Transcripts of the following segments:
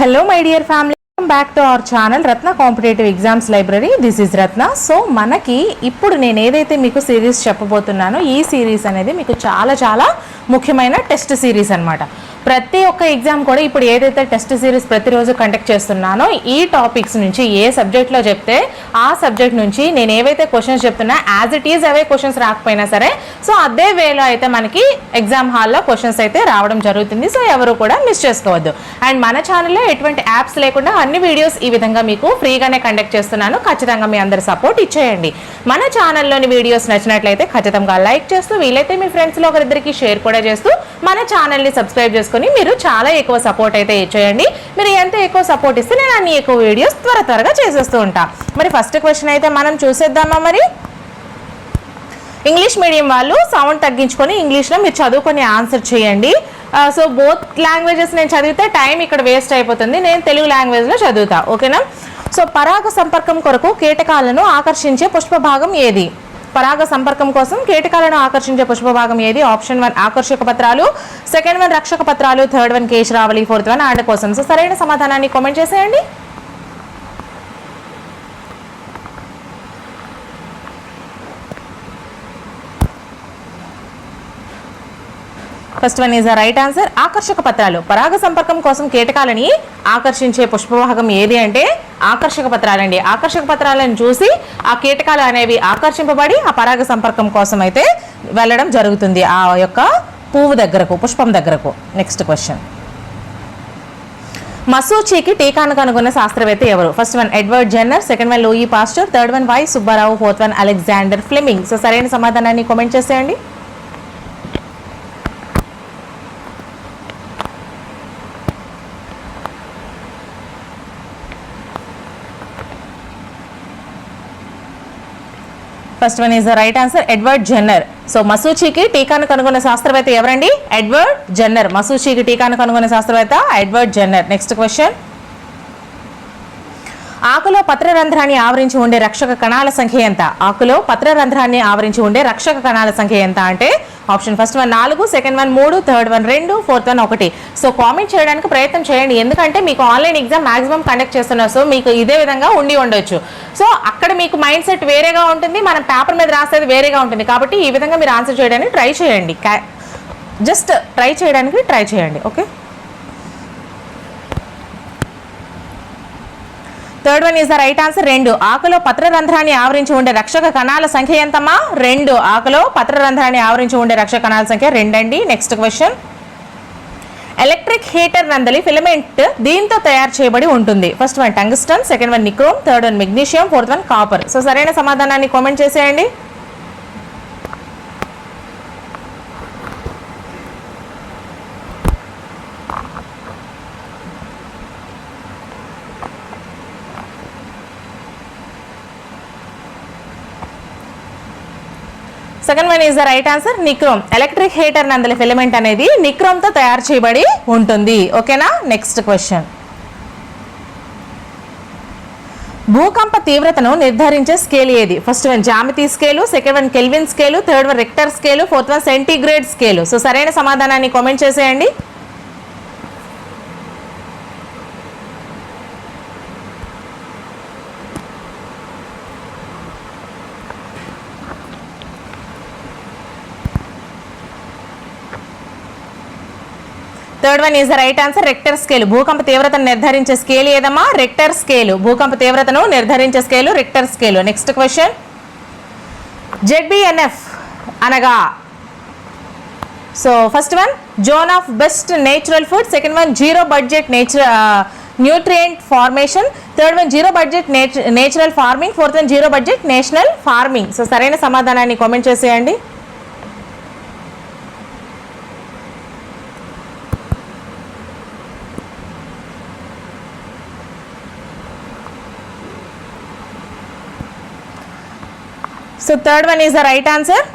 Hello my dear family. Back to our channel Ratna competitive exams library this is Ratna so మనకి ఇప్పుడు నేను ఏదైతే మీకు series చెప్పబోతున్నానో ఈ సిరీస్ అనేది మీకు చాలా చాలా ముఖ్యమైన టెస్ట్ సిరీస్ అన్నమాట. ప్రతి ఒక్క ఎగ్జామ్ కూడా ఇప్పుడు ఏదైతే టెస్ట్ సిరీస్ ప్రతిరోజు కండక్ట్ చేస్తున్నానో ఈ టాపిక్స్ నుంచి ఏ సబ్జెక్ట్లో చెప్తే ఆ సబ్జెక్ట్ నుంచి నేను ఏవైతే క్వశ్చన్స్ చెప్తున్నా యాజ్ ఇట్ ఈజ్ అవే క్వశ్చన్స్ రాకపోయినా సరే సో అదే వేలో అయితే మనకి ఎగ్జామ్ హాల్లో క్వశ్చన్స్ అయితే రావడం జరుగుతుంది. సో ఎవరు కూడా మిస్ చేసుకోవద్దు. అండ్ మన ఛానల్లో ఎటువంటి యాప్స్ లేకుండా అన్ని వీడియోస్ ఈ విధంగా మీకు ఫ్రీగానే కండక్ట్ చేస్తున్నాను. ఖచ్చితంగా మీ అందరి సపోర్ట్ ఇచ్చేయండి. మన ఛానల్లోని వీడియోస్ నచ్చినట్లయితే ఖచ్చితంగా లైక్ చేస్తూ వీలైతే మీ ఫ్రెండ్స్లో ఒకరిద్దరికి షేర్ కూడా చేస్తూ మన ఛానల్ని సబ్స్క్రైబ్ చేసుకొని మీరు చాలా ఎక్కువ సపోర్ట్ అయితే ఇచ్చేయండి. మీరు ఎంత ఎక్కువ సపోర్ట్ ఇస్తే నేను అన్ని ఎక్కువ వీడియోస్ త్వర త్వరగా చేసేస్తూ ఉంటాను మరి ఫస్ట్ క్వశ్చన్ అయితే మనం చూసేద్దామా మరి? ఇంగ్లీష్ మీడియం వాళ్ళు సౌండ్ తగ్గించుకొని ఇంగ్లీష్లో మీరు చదువుకొని ఆన్సర్ చేయండి. సో బోత్ లాంగ్వేజెస్ నేను చదివితే టైం ఇక్కడ వేస్ట్ అయిపోతుంది. నేను తెలుగు లాంగ్వేజ్లో చదువుతా. ఓకేనా సో పరాగ సంపర్కం కొరకు కీటకాలను ఆకర్షించే పుష్పభాగం ఏది? పరాగ సంపర్కం కోసం కీటకాలను ఆకర్షించే పుష్పభాగం ఏది? ఆప్షన్ వన్ ఆకర్షక పత్రాలు. సెకండ్ వన్ రక్షక పత్రాలు. థర్డ్ వన్ కేశరావళి. ఫోర్త్ వన్ ఆడ కోసం. సో సరైన సమాధానాన్ని కామెంట్ చేసేయండి. First one is the right answer. ఆకర్షక పత్రాలు. పరాగ సంపర్కం కోసం కీటకాలని ఆకర్షించే పుష్పవాహకం ఏది అంటే ఆకర్షక పత్రాలండి. ఆకర్షక పత్రాలను చూసి ఆ కీటకాలు అనేవి ఆకర్షింపబడి ఆ పరాగ సంపర్కం కోసం అయితే వెళ్ళడం జరుగుతుంది. ఆ యొక్క పువ్వు దగ్గరకు పుష్పం దగ్గరకు. నెక్స్ట్ క్వశ్చన్ మసూచికి టీకాను కనుగొన్న శాస్త్రవేత్త ఎవరు? First one Edward Jenner second one Louis Pasteur third one Y Subbarao fourth one Alexander Fleming so సరైన సమాధానాన్ని కామెంట్ చేసేయండి. First one is the right answer Edward Jenner so మసూచికి టీకాను కనుగొన్న శాస్త్రవేత్త ఎవరండి? ఎడ్వర్డ్ జెన్నర్ మసూచికి టీకాను కనుగొన్న శాస్త్రవేత్త ఎడ్వర్డ్ జెన్నర్ నెక్స్ట్ క్వశ్చన్ ఆకులో పత్రరంధ్రాన్ని ఆవరించి ఉండే రక్షక కణాల సంఖ్య ఎంత? ఆకులో పత్రరంధ్రాన్ని ఆవరించి ఉండే రక్షక కణాల సంఖ్య ఎంత అంటే ఆప్షన్ ఫస్ట్ వన్ నాలుగు సెకండ్ వన్ మూడు థర్డ్ వన్ రెండు ఫోర్త్ వన్ ఒకటి. సో కామెంట్ చేయడానికి ప్రయత్నం చేయండి. ఎందుకంటే మీకు ఆన్లైన్ ఎగ్జామ్ మాక్సిమం కండక్ట్ చేస్తున్నారు. సో మీకు ఇదే విధంగా ఉండి ఉండొచ్చు. సో అక్కడ మీకు మైండ్ సెట్ వేరేగా ఉంటుంది. మనం పేపర్ మీద రాసేది వేరేగా ఉంటుంది. కాబట్టి ఈ విధంగా మీరు ఆన్సర్ చేయడానికి ట్రై చేయండి. జస్ట్ ట్రై చేయడానికి ట్రై చేయండి. Okay? Third one is the right answer రెండు. ఆకులో పత్రరంధ్రాన్ని ఆవరించి ఉండే రక్షక కణాల సంఖ్య ఎంతమ్మా? రెండు. ఆకులో పత్రరంధ్రాన్ని ఆవరించి ఉండే రక్షక కణాల సంఖ్య రెండండి. నెక్స్ట్ క్వశ్చన్ ఎలక్ట్రిక్ హీటర్ నందలి ఫిలమెంట్ దీంతో తయారు చేయబడి ఉంటుంది. First one tungsten second one nichrome third one magnesium fourth one copper so సరైన సమాధానాన్ని కామెంట్ చేసేయండి second one is the right answer nichrome electric heater నందలి filament అనేది నిక్రోమ్తో తయారు చేయబడి ఉంటుంది. ఓకేనా నెక్స్ట్ క్వశ్చన్ భూకంప తీవ్రతను నిర్ధారించే స్కేల్ ఏది? First one జామితి scale second one Kelvin scale third one Richter scale fourth one centigrade scale so సరైన సమాధానాన్ని కామెంట్ చేసేయండి. Third one is the right answer Richter scale భూకంప తీవ్రతను నిర్ధారించే స్కేల్ ఏదమ్మా? రెక్టర్ స్కేల్ భూకంప తీవ్రతను నిర్ధారించే scale Richter scale next question ZBNF అనగా so first one zone of best natural food second one zero budget nature nutrient formation third one zero budget natural farming fourth one zero budget national farming so సరైన సమాధానాన్ని comment చేసేయండి. So third one is the right answer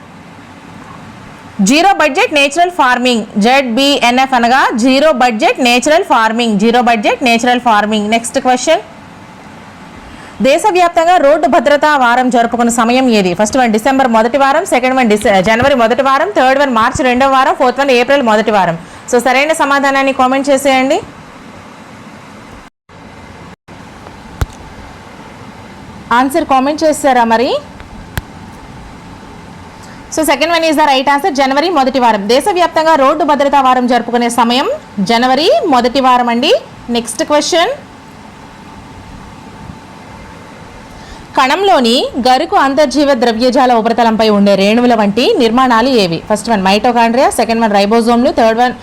zero budget natural farming Z BNF అనగా zero budget natural farming zero budget natural farming next question దేశవ్యాప్తంగా road భద్రతా వారం జరుపుకున్న సమయం ఏది? ఫస్ట్ వన్ డిసెంబర్ మొదటి వారం సెకండ్ వన్ జనవరి మొదటి వారం థర్డ్ వన్ మార్చి రెండవ వారం ఫోర్త్ వన్ ఏప్రిల్ మొదటి వారం. సో సరైన సమాధానాన్ని కామెంట్ చేసేయండి. ఆన్సర్ కామెంట్ చేస్తారా మరి? So second one is the right answer జనవరి మొదటి వారం. దేశవ్యాప్తంగా రోడ్డు భద్రతా వారం జరుపుకునే సమయం జనవరి మొదటి వారం అండి. నెక్స్ట్ క్వశ్చన్ కణంలోని గరుకు అంతర్జీవ ద్రవ్యజాల ఉపరితలంపై ఉండే రేణువుల వంటి నిర్మాణాలు ఏవి? First one mitochondria second one రైబోజోమ్లు third one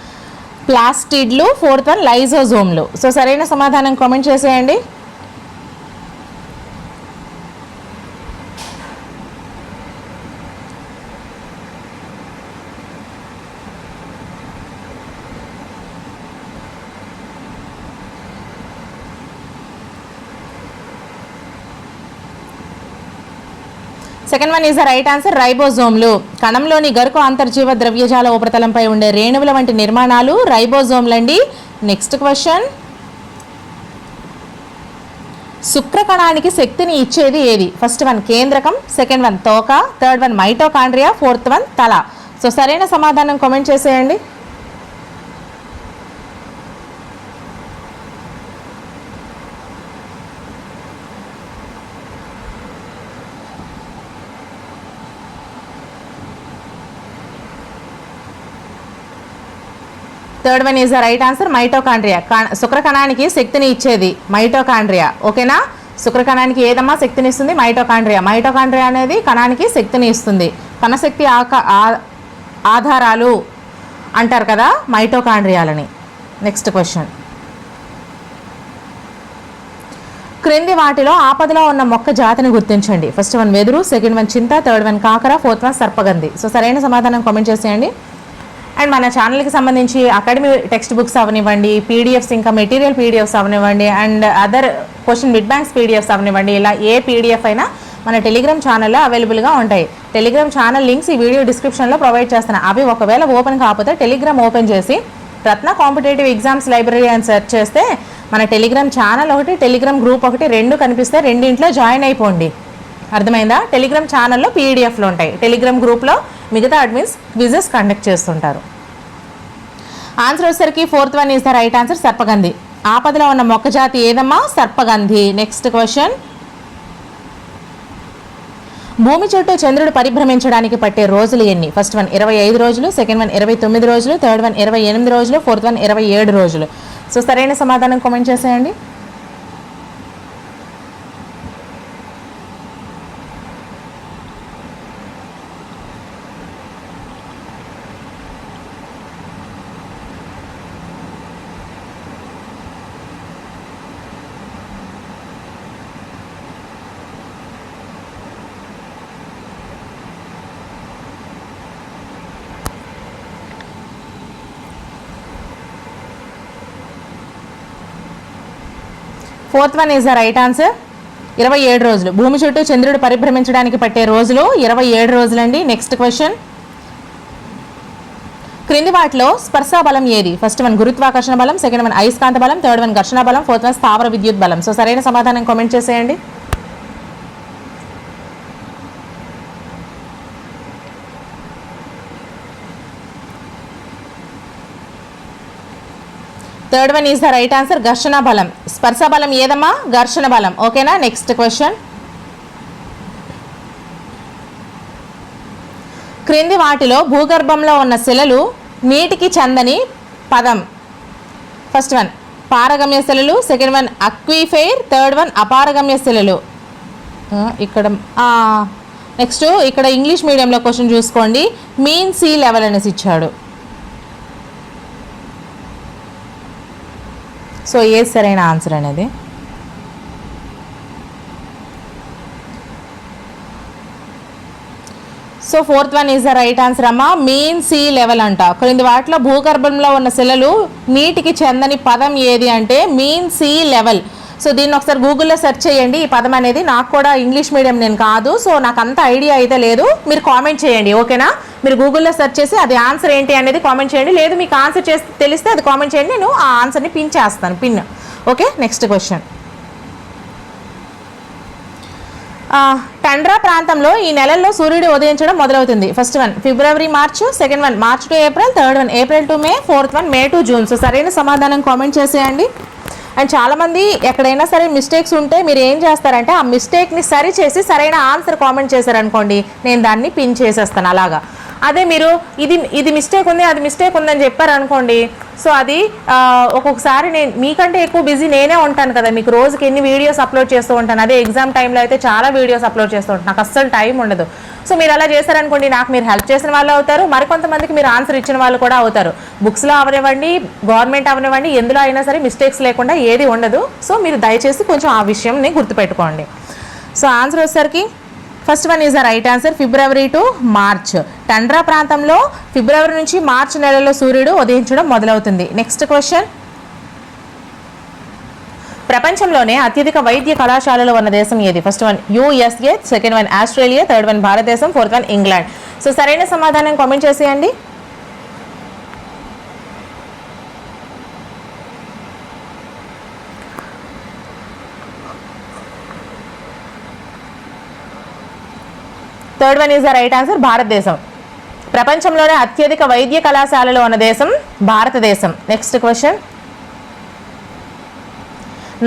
ప్లాస్టిడ్లు ఫోర్త్ వన్ లైజోజోమ్లు సో సరైన సమాధానం కామెంట్ చేసేయండి. Second one is the right answer రైబోజోమ్లు. కణంలోని గరుకు అంతర్జీవ ద్రవ్యజాల ఉపరితలంపై ఉండే రేణువుల వంటి నిర్మాణాలు రైబోజోమ్లు అండి నెక్స్ట్ క్వశ్చన్ శుక్రకణానికి శక్తిని ఇచ్చేది ఏది? ఫస్ట్ వన్ కేంద్రకం. సెకండ్ వన్ తోక. Third one mitochondria fourth one తల. సో సరైన సమాధానం కామెంట్ చేసేయండి. Third one is the right answer mitochondria శుక్రకణానికి శక్తిని ఇచ్చేది మైటోకాండ్రియా ఓకేనా శుక్రకణానికి ఏదమ్మా శక్తిని ఇస్తుంది? మైటోకాండ్రియా మైటోకాండ్రియా అనేది కణానికి శక్తిని ఇస్తుంది. కణశక్తి ఆక ఆధారాలు అంటారు కదా మైటోకాండ్రియాలని నెక్స్ట్ క్వశ్చన్ క్రింది వాటిలో ఆపదలో ఉన్న మొక్క జాతిని గుర్తించండి. ఫస్ట్ వన్ వెదురు సెకండ్ వన్ చింత థర్డ్ వన్ కాకర ఫోర్త్ వన్ సర్పగంది సో సరైన సమాధానం కామెంట్ చేసేయండి. అండ్ మన ఛానల్కి సంబంధించి అకాడమీ టెక్స్ట్ బుక్స్ అవనివ్వండి పీడిఎఫ్స్ ఇంకా మెటీరియల్ పీడిఎఫ్స్ అవనివ్వండి and other question bit banks PDFs అవనివ్వండి. ఇలా ఏ పీడిఎఫ్ అయినా మన టెలిగ్రామ్ ఛానల్లో అవైలబుల్గా ఉంటాయి. టెలిగ్రామ్ ఛానల్ లింక్స్ ఈ వీడియో డిస్క్రిప్షన్లో ప్రొవైడ్ చేస్తాను. అవి ఒకవేళ ఓపెన్ కాకపోతే టెలిగ్రామ్ ఓపెన్ చేసి రత్న కాంపిటేటివ్ ఎగ్జామ్స్ లైబ్రరీ అని సెర్చ్ చేస్తే మన టెలిగ్రామ్ ఛానల్ ఒకటి టెలిగ్రామ్ గ్రూప్ ఒకటి రెండు కనిపిస్తే రెండింట్లో జాయిన్ అయిపోండి. అర్థమైందా? టెలిగ్రామ్ ఛానల్లో పీడిఎఫ్లు ఉంటాయి. టెలిగ్రామ్ గ్రూప్లో మిగతా అడ్మిన్స్ క్విజెస్ కండక్ట్ చేస్తుంటారు. ఆన్సర్ వచ్చేసరికి fourth one is the right answer సర్పగంధి. ఆపదలో ఉన్న మొక్క జాతి ఏదమ్మా? సర్పగంధి. నెక్స్ట్ క్వశ్చన్ భూమి చుట్టూ చంద్రుడు పరిభ్రమించడానికి పట్టే రోజులు ఎన్ని? ఫస్ట్ వన్ ఇరవై ఐదు రోజులు సెకండ్ వన్ ఇరవై తొమ్మిది రోజులు థర్డ్ వన్ ఇరవై ఎనిమిది రోజులు ఫోర్త్ వన్ ఇరవై ఏడు రోజులు. సో సరైన సమాధానం కామెంట్ చేసేయండి. Fourth one is the right answer. ఇరవై ఏడు రోజులు. భూమి చుట్టూ చంద్రుడు పరిభ్రమించడానికి పట్టే రోజులు. ఇరవై ఏడు రోజులండి. నెక్స్ట్ క్వశ్చన్ క్రింది వాటిలో స్పర్శ బలం ఏది? ఫస్ట్ వన్ గురుత్వాకర్షణ బలం సెకండ్ వన్ అయస్కాంత బలం థర్డ్ వన్ ఘర్షణ బలం ఫోర్త్ వన్ స్థావర విద్యుత్ బలం. సో సరైన సమాధానం కామెంట్ చేసేయండి. Third one is the right answer ఘర్షణ బలం స్పర్శ బలం ఏదమ్మా ఘర్షణ బలం ఓకేనా నెక్స్ట్ క్వశ్చన్ క్రింది వాటిలో భూగర్భంలో ఉన్న శిలలు నీటికి చందని పదం ఫస్ట్ వన్ పారగమ్య శిలలు second one aquifer third one అపారగమ్య శిలలు ఇక్కడ నెక్స్ట్ ఇక్కడ ఇంగ్లీష్ మీడియంలో క్వశ్చన్ చూసుకోండి మీన్ సీ లెవెల్ అనేసి ఇచ్చాడు సో ఏ సరైన ఆన్సర్ అనేది? So fourth one is the right answer అమ్మా మెయిన్ సీ లెవెల్ అంట. క్రింది వాటిలో భూగర్భంలో ఉన్న శిలలు నీటికి చెందని పదం ఏది అంటే మీన్ సీ లెవెల్. సో దీన్ని ఒకసారి గూగుల్లో సెర్చ్ చేయండి. ఈ పదం అనేది నాకు కూడా ఇంగ్లీష్ మీడియం నేను కాదు. సో నాకు అంత ఐడియా అయితే లేదు. మీరు కామెంట్ చేయండి. ఓకేనా మీరు గూగుల్లో సెర్చ్ చేసి అది ఆన్సర్ ఏంటి అనేది కామెంట్ చేయండి. లేదు మీకు ఆన్సర్ చేసి తెలిస్తే అది కామెంట్ చేయండి. నేను ఆ ఆన్సర్ని పిన్ చేస్తాను. Pin okay next question tundra ప్రాంతంలో ఈ నెలల్లో సూర్యుడు ఉదయించడం మొదలవుతుంది. First one February March second one March to April third one April to May fourth one May to June so సరైన సమాధానం కామెంట్ చేసేయండి. అండ్ చాలామంది ఎక్కడైనా సరే మిస్టేక్స్ ఉంటే మీరు ఏం చేస్తారంటే ఆ మిస్టేక్ని సరి చేసి సరైన ఆన్సర్ కామెంట్ చేశారనుకోండి నేను దాన్ని పిన్ చేసేస్తాను అలాగా. అదే మీరు ఇది ఇది మిస్టేక్ ఉంది అది మిస్టేక్ ఉందని చెప్పారనుకోండి. సో అది ఒక్కొక్కసారి నేను మీకంటే ఎక్కువ బిజీ నేనే ఉంటాను కదా. మీకు రోజుకి ఎన్ని వీడియోస్ అప్లోడ్ చేస్తూ ఉంటాను. అదే ఎగ్జామ్ టైంలో అయితే చాలా వీడియోస్ అప్లోడ్ చేస్తూ ఉంటాను. నాకు అస్సలు టైం ఉండదు. సో మీరు అలా చేశారనుకోండి నాకు మీరు హెల్ప్ చేసిన వాళ్ళు అవుతారు. మరికొంతమందికి మీరు ఆన్సర్ ఇచ్చిన వాళ్ళు కూడా అవుతారు. బుక్స్లో అవనివ్వండి గవర్నమెంట్ అవనివ్వండి ఎందులో అయినా సరే మిస్టేక్స్ లేకుండా ఏది ఉండదు. సో మీరు దయచేసి కొంచెం ఆ విషయంని గుర్తుపెట్టుకోండి. సో ఆన్సర్ వచ్చేసరికి first one is the right answer February to March tundra ప్రాంతంలో ఫిబ్రవరి నుంచి మార్చ్ నెలలో సూర్యుడు ఉదయించడం మొదలవుతుంది. నెక్స్ట్ క్వశ్చన్ ప్రపంచంలోనే అత్యధిక వైద్య కళాశాలలు ఉన్న దేశం ఏది? First one USA second one Australia third one భారతదేశం ఫోర్త్ వన్ ఇంగ్లాండ్ సో సరైన సమాధానం కామెంట్ చేసేయండి. Third one is the right answer భారతదేశం ప్రపంచంలోనే అత్యధిక వైద్య కళాశాలలు ఉన్న దేశం భారతదేశం. నెక్స్ట్ క్వశ్చన్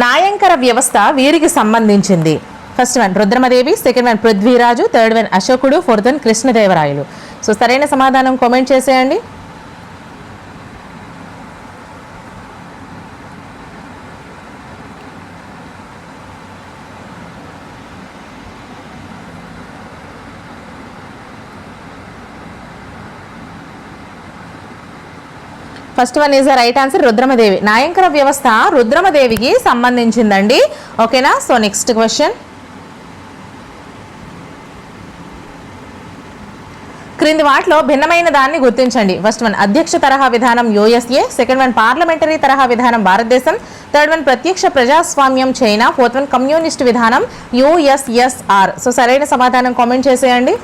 నాయంకర వ్యవస్థ వీరికి సంబంధించింది. First one Rudramadevi second one Prithviraju third one అశోకుడు ఫోర్త్ వన్ కృష్ణదేవరాయలు. సో సరైన సమాధానం కామెంట్ చేసేయండి. First one is the right answer Rudramadevi. Nayankara వ్యవస్థ రుద్రమదేవికి సంబంధించిందండి. ఓకేనా? So next question. క్రింది వాటిలో భిన్నమైన దాన్ని గుర్తించండి. ఫస్ట్ వన్ అధ్యక్ష తరహా విధానం యూఎస్ఏ. సెకండ్ వన్ పార్లమెంటరీ తరహా విధానం భారతదేశం. థర్డ్ వన్ ప్రత్యక్ష ప్రజాస్వామ్యం చైనా. ఫోర్త్ వన్ కమ్యూనిస్ట్ విధానం యూఎస్ఎస్ఆర్ సో సరైన సమాధానం కామెంట్ చేసేయండి.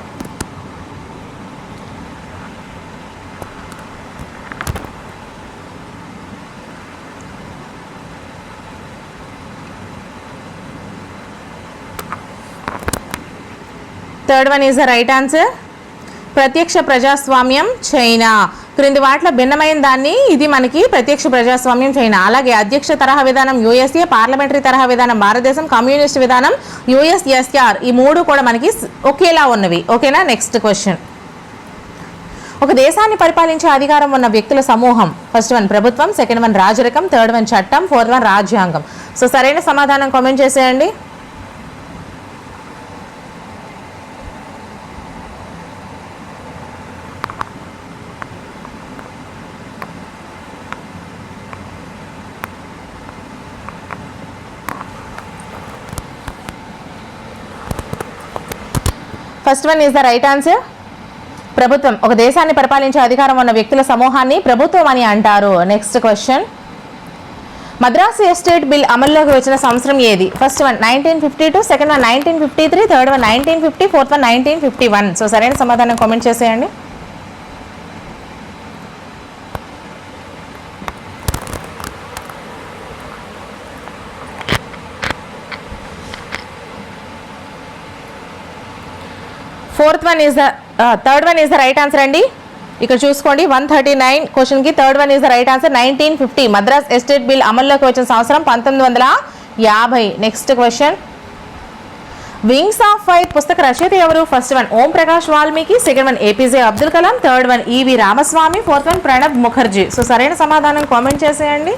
Third one is the right answer ప్రత్యక్ష ప్రజాస్వామ్యం చైనా. క్రింది వాటిలో భిన్నమైన దాన్ని ఇది మనకి ప్రత్యక్ష ప్రజాస్వామ్యం చైనా. అలాగే అధ్యక్ష తరహా విధానం యూఎస్ఏ పార్లమెంటరీ తరహా విధానం భారతదేశం కమ్యూనిస్ట్ విధానం యూఎస్ఎస్ఆర్. ఈ మూడు కూడా మనకి ఒకేలా ఉన్నవి. ఓకేనా? నెక్స్ట్ క్వశ్చన్ ఒక దేశాన్ని పరిపాలించే అధికారం ఉన్న వ్యక్తుల సమూహం. ఫస్ట్ వన్ ప్రభుత్వం సెకండ్ వన్ రాజరికం థర్డ్ వన్ చట్టం ఫోర్త్ వన్ రాజ్యాంగం. సో సరైన సమాధానం కామెంట్ చేసేయండి. First one is the right answer. ప్రభుత్వం ఒక దేశాన్ని పరిపాలించే అధికారం ఉన్న వ్యక్తుల సమూహాన్ని ప్రభుత్వం అని అంటారు. Next question Madras estate bill అమల్లోకి వచ్చిన సంవత్సరం ఏది? First one nineteen fifty two second one nineteen fifty three third one nineteen fifty fourth one nineteen fifty one so సరైన సమాధానం కామెంట్ చేసేయండి fourth one is the third one is the right answer అండి. ఇక్కడ చూసుకోండి one thirty nine క్వశ్చన్కి third one is the right answer nineteen fifty Madras estate bill అమల్లోకి వచ్చిన సంవత్సరం పంతొమ్మిది వందల యాభై. Next question wings of fire పుస్తక రచయిత ఎవరు? First one Om Prakash Valmiki second one APJ Abdul Kalam third one EV Ramaswamy fourth one Pranab Mukherjee. So సరైన సమాధానం కామెంట్ చేసేయండి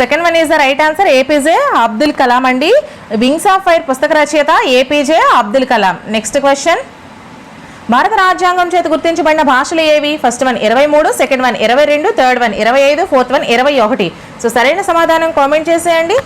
second one is the right answer APJ Abdul Kalam అండి. Wings of fire పుస్తక రచయిత APJ Abdul Kalam next question భారత రాజ్యాంగం చేత గుర్తించబడిన భాషలు ఏవి? ఫస్ట్ వన్ ఇరవై మూడు సెకండ్ వన్ ఇరవై రెండు థర్డ్ వన్ ఇరవై ఐదు ఫోర్త్ వన్ ఇరవై ఒకటి. సో సరైన సమాధానం కామెంట్ చేసేయండి.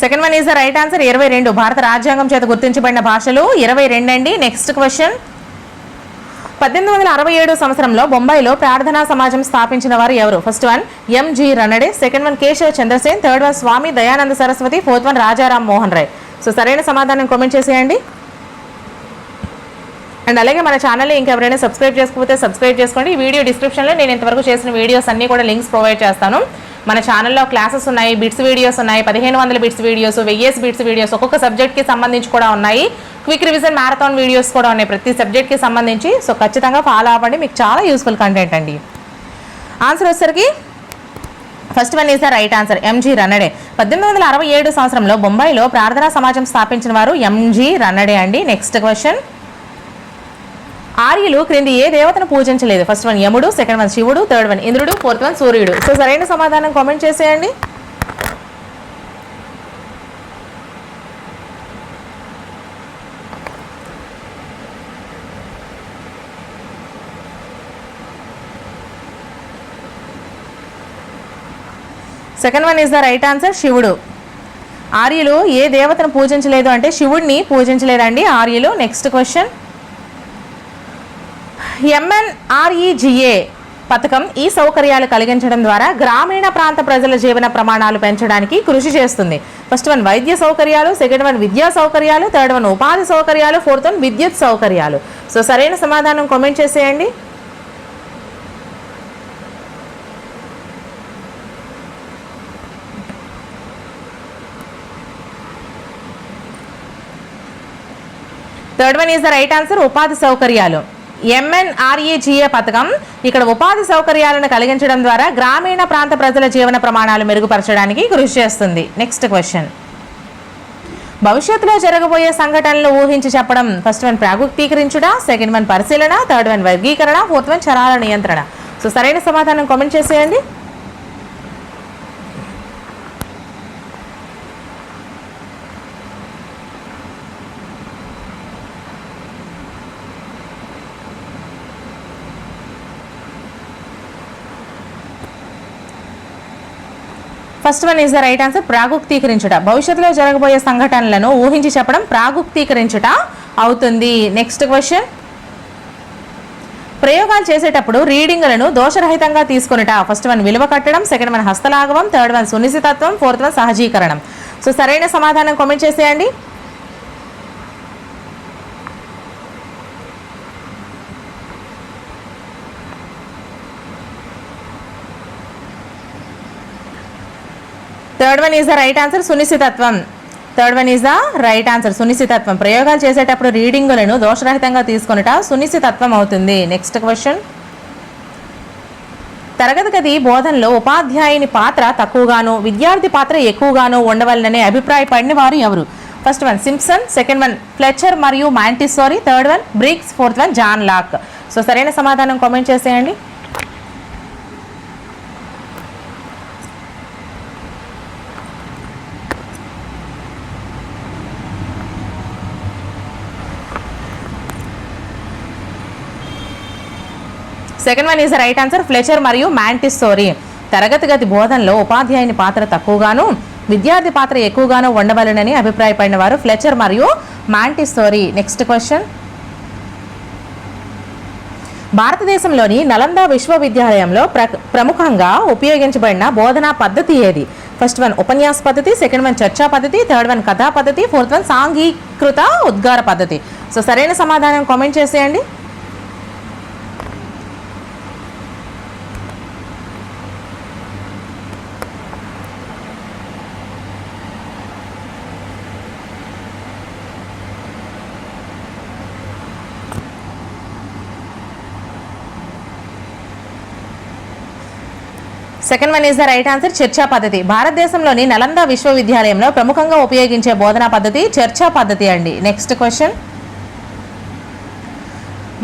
Second one is the right answer ఇరవై రెండు. భారత రాజ్యాంగం చేత గుర్తించబడిన భాషలు ఇరవై రెండు అండి. నెక్స్ట్ క్వశ్చన్ పద్దెనిమిది వందల అరవై ఏడు సంవత్సరంలో బొంబాయిలో ప్రార్థనా సమాజం స్థాపించిన వారు ఎవరు? First one MG Ranade second one Keshav Chandrasen third one Swami Dayananda Saraswati fourth one Rajaram Mohan Roy so సరైన సమాధానం కామెంట్ చేసేయండి. అండ్ అలాగే మన ఛానల్ని ఇంకెవరైనా సబ్స్క్రైబ్ చేసుకోకపోతే సబ్స్క్రైబ్ చేసుకోండి. ఈ వీడియో డిస్క్రిప్షన్లో నేను ఇంతవరకు చేసిన వీడియోస్ అన్నీ కూడా లింక్స్ ప్రొవైడ్ చేస్తాను. మన ఛానల్లో క్లాసెస్ ఉన్నాయి బిట్స్ వీడియోస్ ఉన్నాయి పదిహేను వందల బిట్స్ వీడియోస్ వెయ్యేసి బిట్స్ వీడియోస్ ఒక్కొక్క సబ్జెక్ట్కి సంబంధించి కూడా ఉన్నాయి. క్విక్ రివిజన్ మ్యారథాన్ వీడియోస్ కూడా ఉన్నాయి ప్రతి సబ్జెక్ట్కి సంబంధించి. సో ఖచ్చితంగా ఫాలో అవ్వండి. మీకు చాలా యూస్ఫుల్ కంటెంట్ అండి. ఆన్సర్ వచ్చేసరికి first one is the right answer. MG Ranade పద్దెనిమిది వందల అరవై ఏడు సంవత్సరంలో బొంబాయిలో ప్రార్థనా సమాజం స్థాపించిన వారు ఎంజీ రన్నడే అండి. Next question. ఆర్యులు క్రింది ఏ దేవతను పూజించలేదు? ఫస్ట్ వన్ యముడు సెకండ్ వన్ శివుడు థర్డ్ వన్ ఇంద్రుడు ఫోర్త్ వన్ సూర్యుడు. సో సరైన సమాధానం కామెంట్ చేసేయండి. Second one is the right answer శివుడు. ఆర్యులు ఏ దేవతను పూజించలేదు అంటే శివుడిని పూజించలేదండి ఆర్యులు. నెక్స్ట్ క్వశ్చన్ ఎంఎన్ఆర్ఈజిఏ పథకం ఈ సౌకర్యాలు కలిగించడం ద్వారా గ్రామీణ ప్రాంత ప్రజల జీవన ప్రమాణాలు పెంచడానికి కృషి చేస్తుంది. ఫస్ట్ వన్ వైద్య సౌకర్యాలు సెకండ్ వన్ విద్యా సౌకర్యాలు థర్డ్ వన్ ఉపాధి సౌకర్యాలు ఫోర్త్ వన్ విద్యుత్ సౌకర్యాలు. సో సరైన సమాధానం కామెంట్ చేసేయండి. Third one is the right answer ఉపాధి సౌకర్యాలు. ఎంఎన్ఆర్ఈజీఏ పథకం. ఇక్కడ ఉపాధి సౌకర్యాలను కలిగించడం ద్వారా గ్రామీణ ప్రాంత ప్రజల జీవన ప్రమాణాలు మెరుగుపరచడానికి కృషి చేస్తుంది. నెక్స్ట్ క్వశ్చన్ భవిష్యత్తులో జరగబోయే సంఘటనలు ఊహించి చెప్పడం. ఫస్ట్ వన్ ప్రాగుక్తీకరించుట. సెకండ్ వన్ పరిశీలన. థర్డ్ వన్ వర్గీకరణ. ఫోర్త్ వన్ చరాల నియంత్రణ. సో సరైన సమాధానం కామెంట్ చేసేయండి. First one is the right answer ప్రాగుక్తీకరించుట. భవిష్యత్తులో జరగబోయే సంఘటనలను ఊహించి చెప్పడం ప్రాగుక్తీకరించుట అవుతుంది. నెక్స్ట్ క్వశ్చన్ ప్రయోగాలు చేసేటప్పుడు రీడింగ్లను దోషరహితంగా తీసుకునిట. ఫస్ట్ వన్ విలువ కట్టడం. సెకండ్ వన్ హస్తలాఘవం థర్డ్ వన్ సునిశ్చితత్వం. ఫోర్త్ వన్ సహజీకరణం. సో సరైన సమాధానం కామెంట్ చేసేయండి. Third one is the right answer సునిశ్చితత్వం third one is the right answer సునిశ్చితత్వం ప్రయోగాలు చేసేటప్పుడు రీడింగులను దోషరహితంగా తీసుకొనుట సునిశ్చితత్వం అవుతుంది. నెక్స్ట్ క్వశ్చన్ తరగతి గది బోధనలో ఉపాధ్యాయుని పాత్ర తక్కువగాను విద్యార్థి పాత్ర ఎక్కువగాను ఉండవలననే అభిప్రాయపడిన వారు ఎవరు? First one Simpson second one Fletcher మరియు Montessori third one Briggs fourth one John Locke so సరైన సమాధానం కామెంట్ చేసేయండి. Second one is right answer Fletcher మరియు మ్యాంటిస్టోరీ తరగతి గది బోధనలో ఉపాధ్యాయుని పాత్ర తక్కువగాను విద్యార్థి పాత్ర ఎక్కువగానూ ఉండవలనని అభిప్రాయపడిన వారు ఫ్లెచర్ మరియు మ్యాంటిస్టోరీ నెక్స్ట్ క్వశ్చన్ భారతదేశంలోని నలంద విశ్వవిద్యాలయంలో ప్ర ప్రముఖంగా ఉపయోగించబడిన బోధనా పద్ధతి ఏది? ఫస్ట్ వన్ ఉపన్యాస పద్ధతి సెకండ్ వన్ చర్చా పద్ధతి థర్డ్ వన్ కథా పద్ధతి ఫోర్త్ వన్ సాంఘీకృత ఉద్గార పద్ధతి. సో సరైన సమాధానం కామెంట్ చేసేయండి. Second one is the right answer చర్చా పద్ధతి. భారతదేశంలోని నలంద విశ్వవిద్యాలయంలో ప్రముఖంగా ఉపయోగించే బోధనా పద్ధతి చర్చా పద్ధతి అండి. నెక్స్ట్ క్వశ్చన్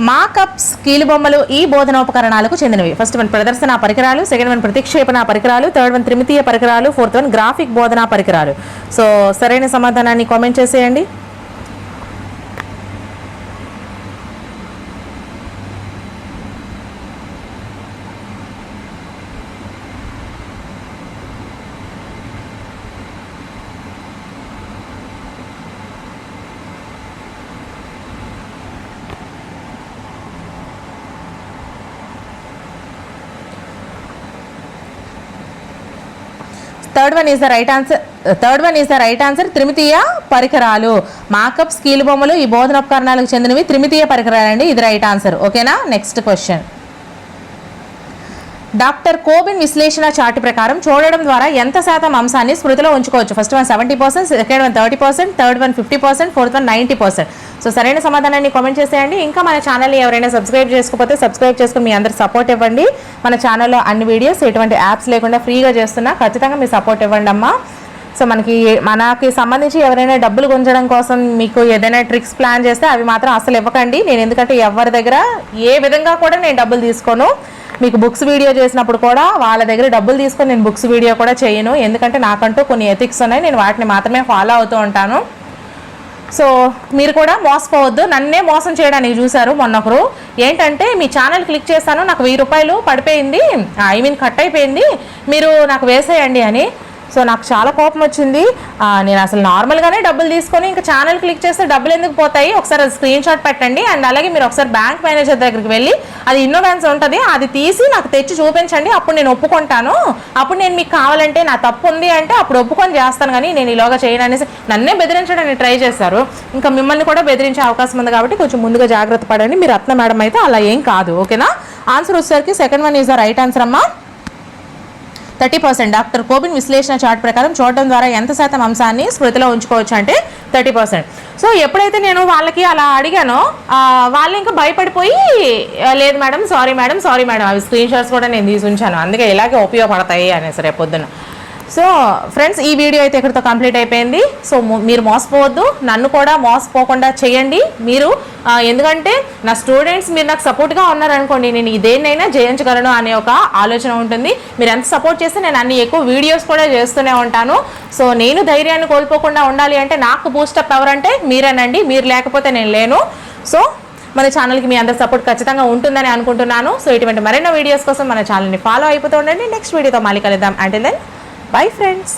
మాకప్స్ కీలుబొమ్మలు ఈ బోధనోపకరణాలకు చెందినవి. ఫస్ట్ వన్ ప్రదర్శన పరికరాలు. సెకండ్ వన్ ప్రతిక్షేపణ పరికరాలు. థర్డ్ వన్ త్రిమితీయ పరికరాలు. ఫోర్త్ వన్ గ్రాఫిక్ బోధనా పరికరాలు. సో సరైన సమాధానాన్ని కామెంట్ చేసేయండి. Third one is the right answer third one is the right answer త్రిమితీయ పరికరాలు. మాకప్ స్కీల్ బొమ్మలు ఈ బోధన ఉపకరణాలకు చెందినవి. త్రిమితీయ పరికరాలు అండి ఇది రైట్ ఆన్సర్ ఓకేనా నెక్స్ట్ క్వశ్చన్ డాక్టర్ కోబిన్ విశ్లేషణ చార్ట్ ప్రకారం చూడడం ద్వారా ఎంత శాతం అంశాన్ని స్మృతిలో ఉంచుకోవచ్చు? First one seventy percent second one thirty percent third one fifty percent fourth one ninety percent so సరైన సమాధానాన్ని కామెంట్ చేసేయండి. ఇంకా మన ఛానల్ని ఎవరైనా సబ్స్క్రైబ్ చేసుకోకపోతే సబ్స్క్రైబ్ చేసుకుని మీ అందరు సపోర్ట్ ఇవ్వండి. మన ఛానల్లో అన్ని వీడియోస్ ఎటువంటి యాప్స్ లేకుండా ఫ్రీగా చేస్తున్నా. ఖచ్చితంగా మీ సపోర్ట్ ఇవ్వండి అమ్మా. సో మనకి మనకి సంబంధించి ఎవరైనా డబ్బులు గుంజడం కోసం మీకు ఏదైనా ట్రిక్స్ ప్లాన్ చేస్తే అవి మాత్రం అసలు ఇవ్వకండి. నేను ఎందుకంటే ఎవరి దగ్గర ఏ విధంగా కూడా నేను డబ్బులు తీసుకోను. మీకు బుక్స్ వీడియో చేసినప్పుడు కూడా వాళ్ళ దగ్గర డబ్బులు తీసుకొని నేను బుక్స్ వీడియో కూడా చేయను. ఎందుకంటే నాకంటూ కొన్ని ఎథిక్స్ ఉన్నాయి. నేను వాటిని మాత్రమే ఫాలో అవుతూ ఉంటాను. సో మీరు కూడా మోసపోవద్దు. నన్నే మోసం చేయడానికి చూశారు మొన్నొకరు ఏంటంటే మీ ఛానల్ క్లిక్ చేశాను. నాకు వెయ్యి రూపాయలు పడిపోయింది. ఐ మీన్ కట్ అయిపోయింది. మీరు నాకు వేసేయండి అని. సో నాకు చాలా కోపం వచ్చింది. నేను అసలు నార్మల్గానే డబ్బులు తీసుకొని ఇంకా ఛానల్ క్లిక్ చేస్తే డబ్బులు ఎందుకు పోతాయి? ఒకసారి స్క్రీన్ షాట్ పెట్టండి. అండ్ అలాగే మీరు ఒకసారి బ్యాంక్ మేనేజర్ దగ్గరికి వెళ్ళి అది ఇన్నోవెన్స్ ఉంటుంది అది తీసి నాకు తెచ్చి చూపించండి. అప్పుడు నేను ఒప్పుకుంటాను. అప్పుడు నేను మీకు కావాలంటే నా తప్పు ఉంది అంటే అప్పుడు ఒప్పుకొని చేస్తాను కానీ నేను ఈలోగా చేయను అనేసి నన్నే బెదిరించడానికి ట్రై చేశారు. ఇంకా మిమ్మల్ని కూడా బెదిరించే అవకాశం ఉంది కాబట్టి కొంచెం ముందుగా జాగ్రత్త పడండి. మీరు రత్న మేడం అయితే అలా ఏం కాదు. ఓకేనా? ఆన్సర్ వచ్చేసరికి second one is the right answer అమ్మా. Thirty percent. డాక్టర్ కోబిన్ విశ్లేషణ చార్ట్ ప్రకారం చూడడం ద్వారా ఎంత శాతం అంశాన్ని స్మృతిలో ఉంచుకోవచ్చు అంటే థర్టీ పర్సెంట్. సో ఎప్పుడైతే నేను వాళ్ళకి అలా అడిగానో వాళ్ళు ఇంకా భయపడిపోయి లేదు madam sorry madam sorry madam అవి స్క్రీన్ షాట్స్ కూడా నేను తీసి ఉంచాను. అందుకే ఇలాగే ఉపయోగపడతాయి అనేసి రేపు పొద్దున్న సో ఫ్రెండ్స్ ఈ వీడియో అయితే ఇక్కడితో కంప్లీట్ అయిపోయింది. సో మీరు మోసపోవద్దు. నన్ను కూడా మోసపోకుండా చేయండి. మీరు ఎందుకంటే నా స్టూడెంట్స్ మీరు నాకు సపోర్ట్గా ఉన్నారనుకోండి నేను ఇదేనైనా జయించగలను అనే ఒక ఆలోచన ఉంటుంది. మీరు ఎంత సపోర్ట్ చేస్తే నేను అన్ని ఎక్కువ వీడియోస్ కూడా చేస్తూనే ఉంటాను. సో నేను ధైర్యాన్ని కోల్పోకుండా ఉండాలి అంటే నాకు బూస్టప్ ఎవరంటే మీరేనండి మీరు లేకపోతే నేను లేను. సో మన ఛానల్కి మీ అందరి సపోర్ట్ ఖచ్చితంగా ఉంటుందని అనుకుంటున్నాను. సో ఇటువంటి మరెన్నో వీడియోస్ కోసం మన ఛానల్ని ఫాలో అయిపోతూ ఉండండి. నెక్స్ట్ వీడియోతో మళ్ళీ కలుద్దాం. అంటే దెన్ బై ఫ్రెండ్స్